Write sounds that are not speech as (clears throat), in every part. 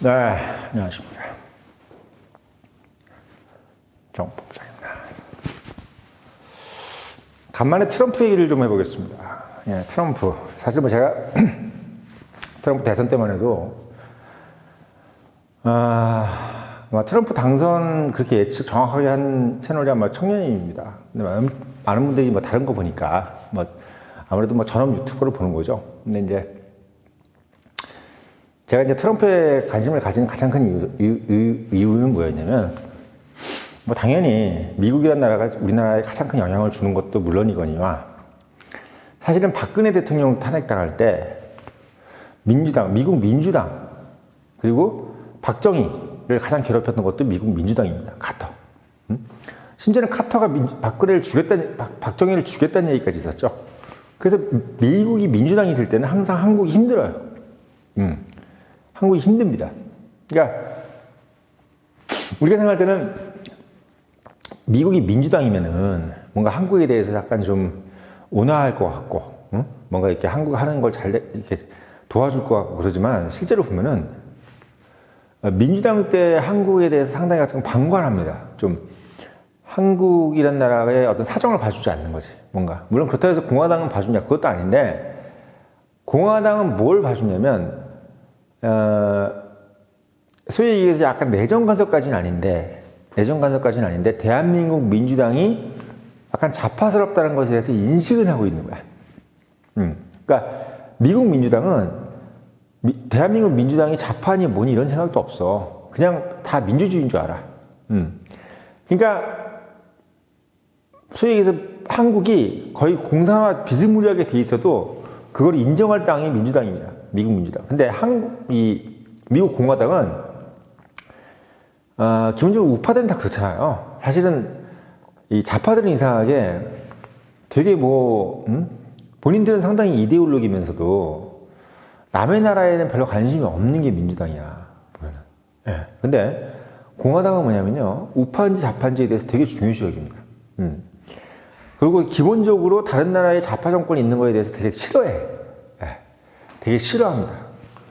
네, 안녕하십니까. 정법사입니다. 간만에 트럼프 얘기를 좀 해보겠습니다. 예, 트럼프. 사실 뭐 제가 (clears throat) 트럼프 대선 때만 해도, 아, 뭐 트럼프 당선 그렇게 예측 정확하게 한 채널이 아마 청년입니다. 근데 많은 분들이 뭐 다른 거 보니까, 뭐 아무래도 뭐 전업 유튜버를 보는 거죠. 근데 이제 제가 이제 트럼프에 관심을 가진 가장 큰 이유, 는 뭐였냐면, 뭐 당연히 미국이라는 나라가 우리나라에 가장 큰 영향을 주는 것도 물론이거니와, 사실은 박근혜 대통령 탄핵당할 때 민주당, 미국 민주당, 그리고 박정희를 가장 괴롭혔던 것도 미국 민주당입니다. 카터. 음? 심지어는 카터가 민, 박근혜를 죽였다는, 박, 박정희를 죽였다는 얘기까지 있었죠. 그래서 미국이 민주당이 될 때는 항상 한국이 힘들어요. 음. 한국이 힘듭니다. 그러니까 우리가 생각할 때는 미국이 민주당이면은 뭔가 한국에 대해서 약간 좀 온화할 것 같고, 응? 뭔가 이렇게 한국 하는 걸 잘 이렇게 도와줄 것 같고 그러지만 실제로 보면은 민주당 때 한국에 대해서 상당히 같은 방관합니다. 좀 한국이란 나라의 어떤 사정을 봐주지 않는 거지. 뭔가 물론 그렇다고 해서 공화당은 봐주냐 그것도 아닌데 공화당은 뭘 봐주냐면 어, 소위 얘기해서 약간 내정 간섭까지는 아닌데, 내정 간섭까지는 아닌데, 대한민국 민주당이 약간 자파스럽다는 것에 대해서 인식을 하고 있는 거야. 음. 그러니까, 미국 민주당은, 미, 대한민국 민주당이 자파니 뭐니 이런 생각도 없어. 그냥 다 민주주의인 줄 알아. 음. 그러니까, 소위 얘기해서 한국이 거의 공산화 비스무리하게 돼 있어도 그걸 인정할 당이 민주당입니다. 미국 민주당. 근데 한국, 이, 미국 공화당은, 어, 기본적으로 우파들은 다 그렇잖아요. 사실은 이 좌파들은 이상하게 되게 뭐, 음? 본인들은 상당히 이데올로기면서도 남의 나라에는 별로 관심이 없는 게 민주당이야. 보면은. 예. 근데 공화당은 뭐냐면요. 우파인지 좌파인지에 대해서 되게 중요시 여깁니다. 음. 그리고 기본적으로 다른 나라에 좌파 정권이 있는 거에 대해서 되게 싫어해. 예. 되게 싫어합니다.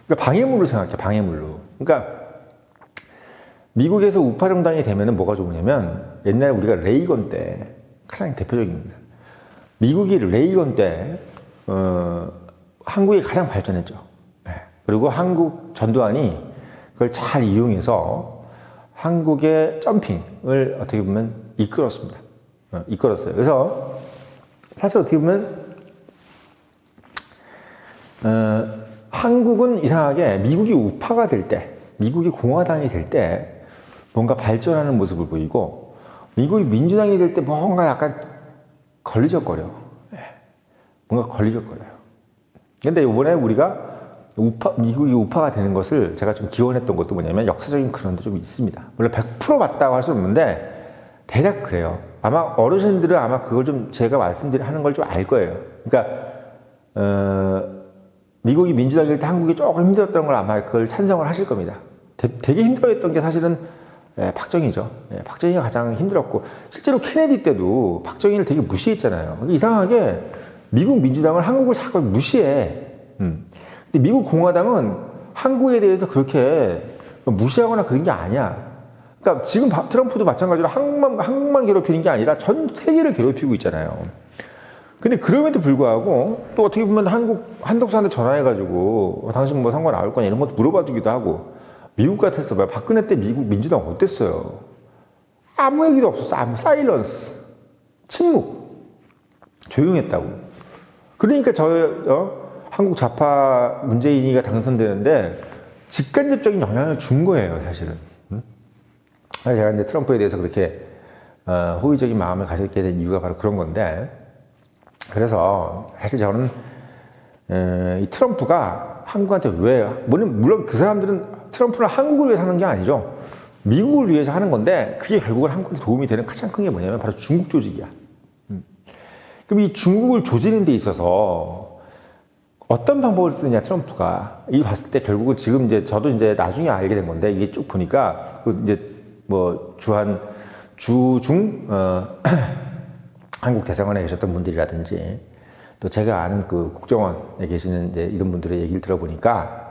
그러니까 방해물로 생각해, 방해물로. 그러니까 미국에서 우파 정당이 되면 뭐가 좋으냐면 옛날에 우리가 레이건 때 가장 대표적입니다. 미국이 레이건 때 어, 한국이 가장 발전했죠. 예. 그리고 한국 전두환이 그걸 잘 이용해서 한국의 점핑을 어떻게 보면 이끌었습니다. 어, 이끌었어요. 그래서 사실 어떻게 보면 어, 한국은 이상하게 미국이 우파가 될 때, 미국이 공화당이 될 때 뭔가 발전하는 모습을 보이고 미국이 민주당이 될 때 뭔가 약간 걸리적거려. 예. 뭔가 걸리적거려요. 근데 이번에 우리가 우파, 미국이 우파가 되는 것을 제가 좀 기원했던 것도 뭐냐면 역사적인 근원도 좀 있습니다. 물론 100% 맞다고 할수 없는데 대략 그래요. 아마 어르신들은 아마 그걸 좀 제가 말씀드리는 걸 좀 알 거예요. 그러니까, 어, 미국이 민주당일 때 한국이 조금 힘들었던 걸 아마 그걸 찬성을 하실 겁니다. 되, 게 힘들어했던 게 사실은 예, 박정희죠. 예, 박정희가 가장 힘들었고 실제로 케네디 때도 박정희를 되게 무시했잖아요. 이상하게 미국 민주당은 한국을 자꾸 무시해. 음. 근데 미국 공화당은 한국에 대해서 그렇게 무시하거나 그런 게 아니야. 그러니까 지금 트럼프도 마찬가지로 한국만, 한국만 괴롭히는 게 아니라 전 세계를 괴롭히고 있잖아요. 근데 그럼에도 불구하고 또 어떻게 보면 한국 한덕수한테 전화해가지고 당신 뭐 상관 나올 거냐 이런 것도 물어봐주기도 하고 미국 같았어. 봐. 박근혜 때 미국 민주당 어땠어요? 아무 얘기도 없었어. 아무 사일런스. 침묵. 조용했다고. 그러니까 저 어? 한국 좌파 문재인이가 당선되는데 직간접적인 영향을 준 거예요 사실은. 응? 제가 이제 트럼프에 대해서 그렇게 어, 호의적인 마음을 가졌게 된 이유가 바로 그런 건데 그래서 사실 저는 에, 이 트럼프가 한국한테 왜 물론 물론 그 사람들은 트럼프는 한국을 위해서 하는 게 아니죠. 미국을 위해서 하는 건데 그게 결국은 한국에 도움이 되는 가장 큰 게 뭐냐면 바로 중국 조직이야. 음. 그럼 이 중국을 조지는 데 있어서 어떤 방법을 쓰느냐 트럼프가 이 봤을 때 결국은 지금 이제 저도 이제 나중에 알게 된 건데 이게 쭉 보니까 그 이제 뭐 주한 주중 어, (clears throat) 한국 대사관에 계셨던 분들이라든지 또 제가 아는 그 국정원에 계시는 이제 이런 분들의 얘기를 들어보니까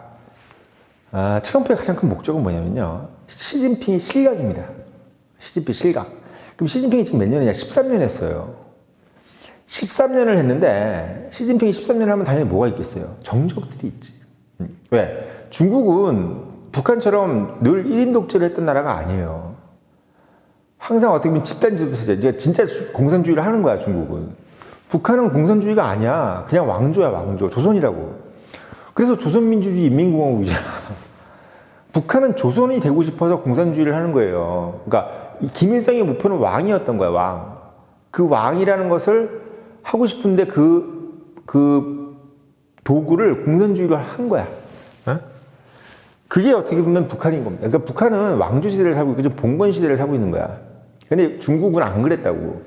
아, 트럼프의 가장 큰 목적은 뭐냐면요. 시진핑이 실각입니다. 시진핑 실각. 그럼 시진핑이 지금 몇 년이냐? 13년 했어요. 13년을 했는데 시진핑이 13년 하면 당연히 뭐가 있겠어요? 정적들이 있지. 음, 왜? 중국은 북한처럼 늘 1인 독재를 했던 나라가 아니에요. 항상 어떻게 보면 집단지도세제. 이제 진짜 수- 공산주의를 하는 거야, 중국은. 북한은 공산주의가 아니야. 그냥 왕조야, 왕조. 조선이라고. 그래서 조선민주주의 인민공화국이잖아. (laughs) 북한은 조선이 되고 싶어서 공산주의를 하는 거예요. 그러니까 이 김일성의 목표는 왕이었던 거야, 왕. 그 왕이라는 것을 하고 싶은데 그, 그 도구를 공산주의로 한 거야. 어? 그게 어떻게 보면 북한인 겁니다. 그러니까 북한은 왕조 시대를 살고 있고 봉건 시대를 살고 있는 거야. 근데 중국은 안 그랬다고.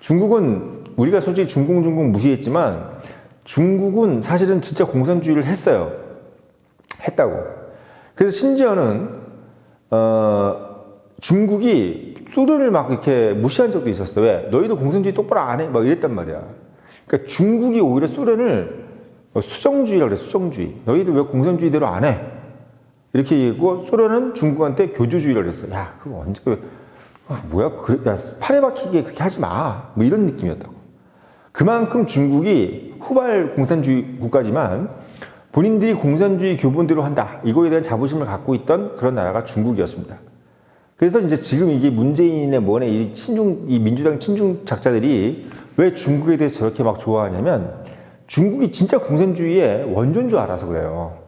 중국은 우리가 솔직히 중국 중국 무시했지만 중국은 사실은 진짜 공산주의를 했어요. 했다고. 그래서 심지어는 어, 중국이 소련을 막 이렇게 무시한 적도 있었어. 왜? 너희도 공산주의 똑바로 안 해? 막 이랬단 말이야. 그러니까 중국이 오히려 소련을 어, 수정주의라고 그래, 수정주의. 너희들 왜 공산주의대로 안 해? 이렇게 얘기하고 소련은 중국한테 교조주의라고 그랬어. 야, 그거 언제, 그, 아, 뭐야, 그래, 야, 팔에 박히게 그렇게 하지 마. 뭐 이런 느낌이었다고. 그만큼 중국이 후발 공산주의 국가지만 본인들이 공산주의 교본대로 한다. 이거에 대한 자부심을 갖고 있던 그런 나라가 중국이었습니다. 그래서 이제 지금 이게 문재인의 뭐네 이 친중, 이 민주당 친중 작자들이 왜 중국에 대해서 저렇게 막 좋아하냐면 중국이 진짜 공산주의의 원조인 줄 알아서 그래요.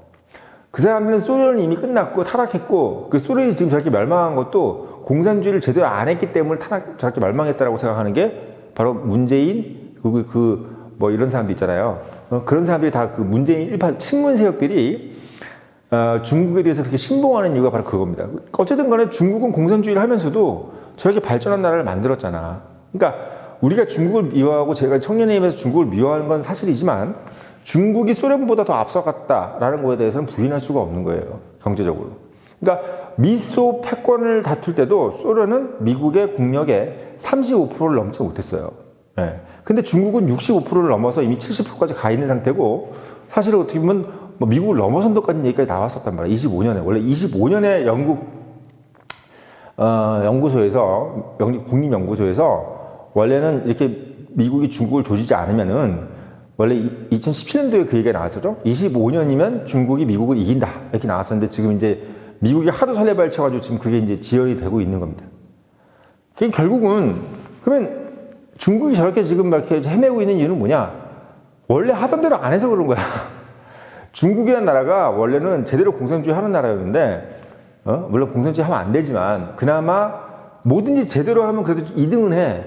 그 사람들은 소련이 이미 끝났고 타락했고 그 소련이 지금 저렇게 멸망한 것도 공산주의를 제대로 안 했기 때문에 타락, 저렇게 멸망했다라고 생각하는 게 바로 문재인 그리고 그 뭐 이런 사람들 있잖아요. 어, 그런 사람들이 다 그 문재인 일파 친문 세력들이 어, 중국에 대해서 그렇게 신봉하는 이유가 바로 그겁니다. 어쨌든 간에 중국은 공산주의를 하면서도 저렇게 발전한 나라를 만들었잖아. 그러니까 우리가 중국을 미워하고 제가 청년회의에서 중국을 미워하는 건 사실이지만 중국이 소련보다 더 앞서갔다라는 거에 대해서는 부인할 수가 없는 거예요. 경제적으로. 그러니까 미소 패권을 다툴 때도 소련은 미국의 국력의 35%를 넘지 못했어요. 예. 근데 중국은 65%를 넘어서 이미 70%까지 가 있는 상태고 사실 어떻게 보면 뭐 미국을 넘어선다까지 얘기까지 나왔었단 말이야. 25년에. 원래 25년에 영국 어, 연구소에서 영국 국립 연구소에서 원래는 이렇게 미국이 중국을 조지지 않으면은 원래 2017년도에 그 얘기가 나왔었죠. 25년이면 중국이 미국을 이긴다 이렇게 나왔었는데 지금 이제 미국이 하도 설레발 쳐가지고 지금 그게 이제 지연이 되고 있는 겁니다. 그게 결국은 그러면 중국이 저렇게 지금 막 이렇게 헤매고 있는 이유는 뭐냐? 원래 하던 대로 안 해서 그런 거야. (laughs) 중국이라는 나라가 원래는 제대로 공산주의 하는 나라였는데, 어? 물론 공산주의 하면 안 되지만, 그나마 뭐든지 제대로 하면 그래도 2등은 해.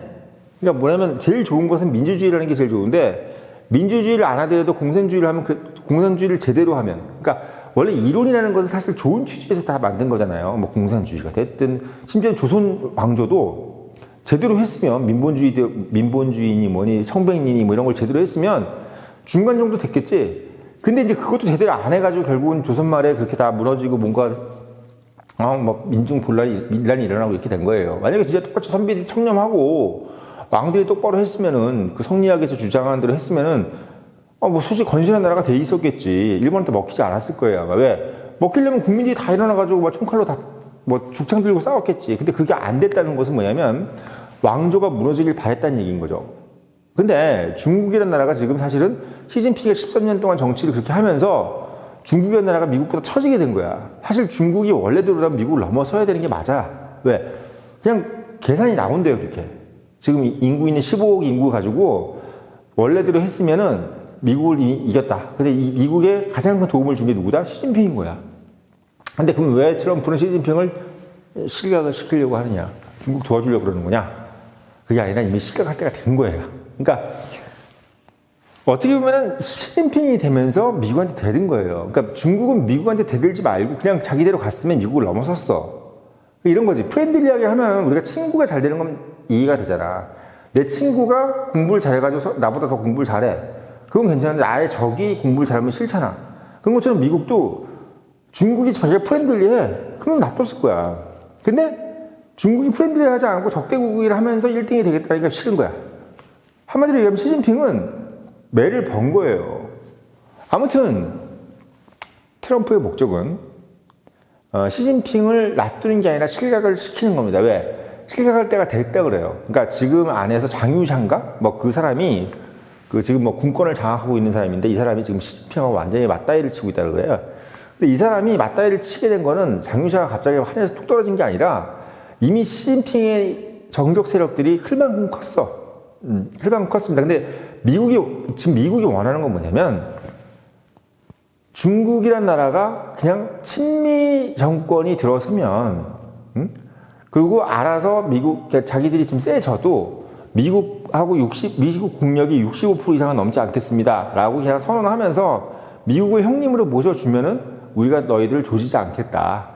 그러니까 뭐냐면 제일 좋은 것은 민주주의라는 게 제일 좋은데, 민주주의를 안 하더라도 공산주의를 하면, 그- 공산주의를 제대로 하면. 그러니까 원래 이론이라는 것은 사실 좋은 취지에서 다 만든 거잖아요. 뭐 공산주의가 됐든, 심지어 조선 왕조도 제대로 했으면 민본주의, 민본주의니 뭐니 성백리니 뭐 이런 걸 제대로 했으면 중간 정도 됐겠지. 근데 이제 그것도 제대로 안 해가지고 결국은 조선 말에 그렇게 다 무너지고 뭔가 어뭐 민중 본란이 밀란이 일어나고 이렇게 된 거예요. 만약에 진짜 똑같이 선비들이 청렴하고 왕들이 똑바로 했으면은 그 성리학에서 주장하는 대로 했으면은 어뭐 솔직히 건실한 나라가 돼 있었겠지. 일본한테 먹히지 않았을 거예요. 아마 왜 먹히려면 국민들이 다 일어나가지고 막 총칼로 다 뭐 죽창 들고 싸웠겠지. 근데 그게 안 됐다는 것은 뭐냐면 왕조가 무너지길 바랬다는 얘기인 거죠. 근데 중국이라는 나라가 지금 사실은 시진핑이 13년 동안 정치를 그렇게 하면서 중국이라는 나라가 미국보다 처지게 된 거야. 사실 중국이 원래대로라면 미국을 넘어서야 되는 게 맞아. 왜? 그냥 계산이 나온대요, 그렇게. 지금 인구 있는 15억 인구 가지고 원래대로 했으면은 미국을 이겼다. 근데 이 미국에 가장 큰 도움을 준 게 누구다? 시진핑인 거야. 근데 그럼 왜 트럼프는 시진핑을 실각을 시키려고 하느냐? 중국 도와주려고 그러는 거냐? 그게 아니라 이미 실각할 때가 된 거예요. 그러니까 어떻게 보면은 시진핑이 되면서 미국한테 대든 거예요. 그러니까 중국은 미국한테 대들지 말고 그냥 자기대로 갔으면 미국을 넘어섰어. 이런 거지. 프렌들리하게 하면 우리가 친구가 잘 되는 건 이해가 되잖아. 내 친구가 공부를 잘해가지고 서- 나보다 더 공부를 잘해. 그건 괜찮은데 아예 적이 공부를 잘하면 싫잖아. 그런 것처럼 미국도 중국이 자기가 프렌들리해. 그러면 놔뒀을 거야. 근데 중국이 프렌들리하지 않고 적대국이라 하면서 1등이 되겠다니까 싫은 거야. 한마디로 얘기하면 시진핑은 매를 번 거예요. 아무튼 트럼프의 목적은 어, 시진핑을 놔두는 게 아니라 실각을 시키는 겁니다. 왜? 실각할 때가 됐다 그래요. 그러니까 지금 안에서 장유샹가 뭐 그 사람이 그 지금 뭐 군권을 장악하고 있는 사람인데 이 사람이 지금 시진핑하고 완전히 맞다이를 치고 있다 그래요. 근데 이 사람이 맞다이를 치게 된 거는 장유샤가 갑자기 하늘에서 뚝 떨어진 게 아니라 이미 시진핑의 정적 세력들이 클만큼 컸어. 음, 클만큼 컸습니다. 근데 미국이 지금 미국이 원하는 건 뭐냐면 중국이란 나라가 그냥 친미 정권이 들어서면 음? 그리고 알아서 미국 자기들이 좀 세져도 미국 하고 60 미국 국력이 65% 이상은 넘지 않겠습니다 라고 그냥 선언하면서 미국을 형님으로 모셔주면은 우리가 너희들을 조지지 않겠다.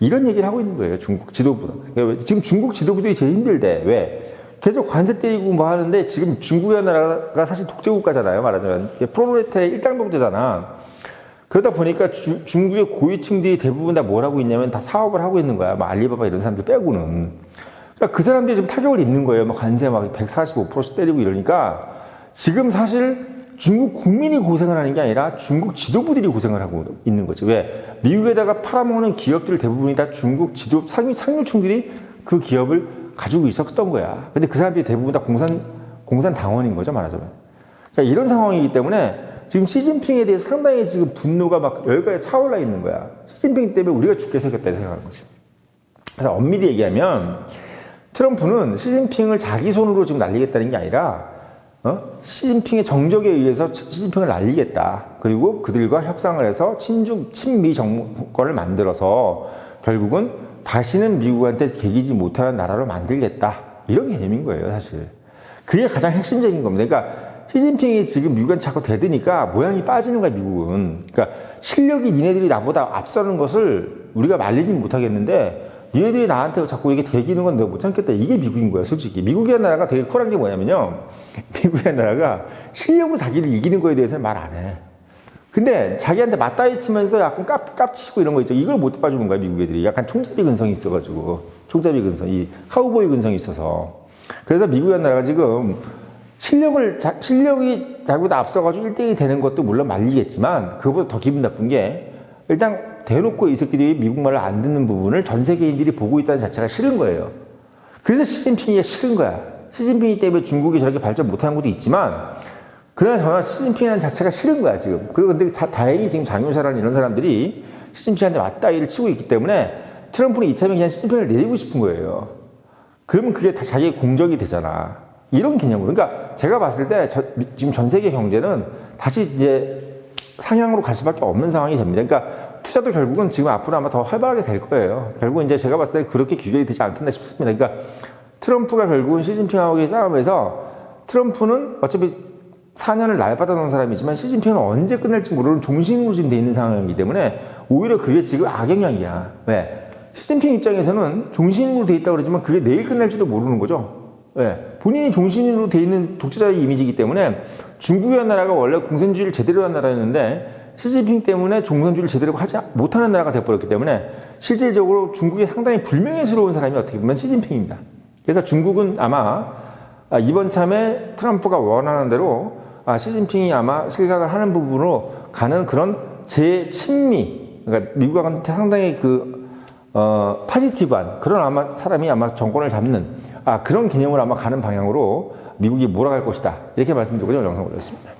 이런 얘기를 하고 있는 거예요 중국 지도부는 그러니까 지금 중국 지도부들이 제일 힘들대. 왜? 계속 관세 때리고 뭐 하는데 지금 중국이라는 나라가 사실 독재국가잖아요 말하자면. 프로레타의 일당 독재잖아. 그러다 보니까 주- 중국의 고위층들이 대부분 다 뭘 하고 있냐면 다 사업을 하고 있는 거야. 뭐 알리바바 이런 사람들 빼고는. 그러니까 그 사람들이 지금 타격을 입는 거예요. 뭐 관세 막 145%씩 때리고 이러니까 지금 사실 중국 국민이 고생을 하는 게 아니라 중국 지도부들이 고생을 하고 있는 거지. 왜? 미국에다가 팔아먹는 기업들 대부분이 다 중국 지도 상류, 상류층들이 그 기업을 가지고 있었던 거야. 근데 그 사람들이 대부분 다 공산, 공산 당원인 거죠. 말하자면. 자, 이런 상황이기 때문에 지금 시진핑에 대해서 상당히 지금 분노가 막 열가에 차올라 있는 거야. 시진핑 때문에 우리가 죽게 생겼다 생각하는 거지. 그래서 엄밀히 얘기하면 트럼프는 시진핑을 자기 손으로 지금 날리겠다는 게 아니라 어? 시진핑의 정적에 의해서 시진핑을 날리겠다. 그리고 그들과 협상을 해서 친중 친미 정권을 만들어서 결국은 다시는 미국한테 개기지 못하는 나라로 만들겠다. 이런 개념인 거예요, 사실. 그게 가장 핵심적인 겁니다. 그러니까 시진핑이 지금 미국한테 자꾸 대드니까 모양이 빠지는 거야, 미국은. 그러니까 실력이 니네들이 나보다 앞서는 것을 우리가 말리진 못하겠는데 니네들이 나한테 자꾸 이게 대기는 건 내가 못 참겠다. 이게 미국인 거야, 솔직히. 미국이라는 나라가 되게 쿨한 게 뭐냐면요. (laughs) 미국이라는 나라가 실력으로 자기를 이기는 거에 대해서는 말 안 해. 근데 자기한테 맞다이 치면서 약간 깝, 깝치고 이런 거 있죠. 이걸 못 봐주는 거야, 미국 애들이. 약간 총잡이 근성이 있어가지고. 총잡이 근성, 이 카우보이 근성이 있어서. 그래서 미국이라는 나라가 지금 실력을, 자- 실력이 자기보다 앞서가지고 1등이 되는 것도 물론 말리겠지만, 그거보다 더 기분 나쁜 게, 일단 대놓고 이 새끼들이 미국 말을 안 듣는 부분을 전 세계인들이 보고 있다는 자체가 싫은 거예요. 그래서 시진핑이 싫은 거야. 시진핑이 때문에 중국이 저렇게 발전 못하는 것도 있지만, 그러나 저는 시진핑이라는 자체가 싫은 거야, 지금. 그리고 근데 다, 다행히 지금 장효사라는 이런 사람들이 시진핑한테 맞다이를 치고 있기 때문에 트럼프는 이참에 그냥 시진핑을 내리고 싶은 거예요. 그러면 그게 다 자기의 공적이 되잖아. 이런 개념으로. 그러니까 제가 봤을 때 저- 지금 전 세계 경제는 다시 이제 상향으로 갈 수밖에 없는 상황이 됩니다. 그러니까 투자도 결국은 지금 앞으로 아마 더 활발하게 될 거예요. 결국 이제 제가 봤을 때 그렇게 규격이 되지 않겠나 싶습니다. 그러니까 트럼프가 결국은 시진핑하고의 싸움에서 트럼프는 어차피 4년을 날받아 놓은 사람이지만 시진핑은 언제 끝날지 모르는 종신으로 지금 돼 있는 상황이기 때문에 오히려 그게 지금 악영향이야. 왜? 시진핑 입장에서는 종신으로 돼 있다고 그러지만 그게 내일 끝날지도 모르는 거죠. 왜? 본인이 종신으로 돼 있는 독재자의 이미지이기 때문에 중국이라는 나라가 원래 공산주의를 제대로 한 나라였는데 시진핑 때문에 종산주의를 제대로 하지 못하는 나라가 되어버렸기 때문에 실질적으로 중국에 상당히 불명예스러운 사람이 어떻게 보면 시진핑입니다. 그래서 중국은 아마 아, 이번 참에 트럼프가 원하는 대로 아, 시진핑이 아마 실각을 하는 부분으로 가는 그런 제친미, 그러니까 미국한테 상당히 그, 어, 파지티브한 그런 아마 사람이 아마 정권을 잡는 아, 그런 개념으로 아마 가는 방향으로 미국이 몰아갈 것이다. 이렇게 말씀드리고 영상 올렸습니다.